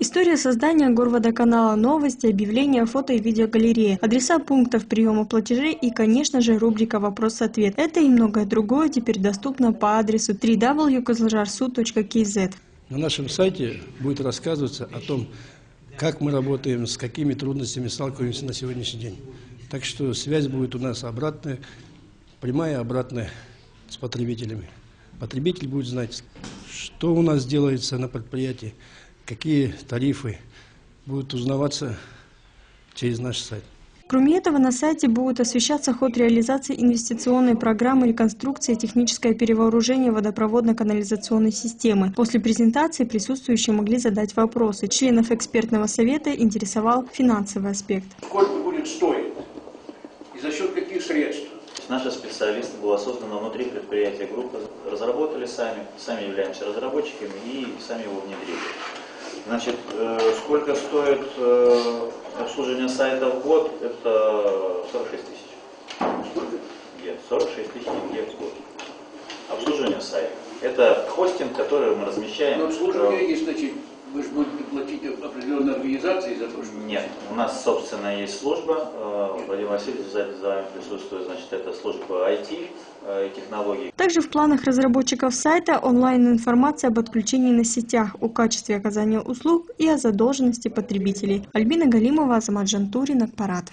История создания горводоканала, новости, объявления, фото и видеогалереи, адреса пунктов приема платежей и, конечно же, рубрика «Вопрос-ответ». Это и многое другое теперь доступно по адресу www.kozlarsu.kz. На нашем сайте будет рассказываться о том, как мы работаем, с какими трудностями сталкиваемся на сегодняшний день. Так что связь будет у нас обратная, прямая обратная с потребителями. Потребитель будет знать, что у нас делается на предприятии, какие тарифы будут узнаваться через наш сайт. Кроме этого, на сайте будет освещаться ход реализации инвестиционной программы реконструкции и техническое перевооружение водопроводно-канализационной системы. После презентации присутствующие могли задать вопросы. Членов экспертного совета интересовал финансовый аспект. Сколько будет стоить и за счет каких средств? Наши специалисты было создано внутри предприятия группы, разработали сами, сами являемся разработчиками и сами его внедрили. Значит, э, сколько стоит э, обслуживание сайта в год? Это 46 тысяч. Нет, 46 тысяч тенге в год. Обслуживание сайта. Это хостинг, который мы размещаем. Но э, обслуживание значит, вы же будете организации за то, что... Нет, у нас, собственно, есть служба. э, Владимир Васильевич за вами присутствует, значит, это служба IT э, и технологий. Также в планах разработчиков сайта онлайн-информация об отключении на сетях, о качестве оказания услуг и о задолженности потребителей. Альбина Галимова, Азамат Жантурин, Акпарат.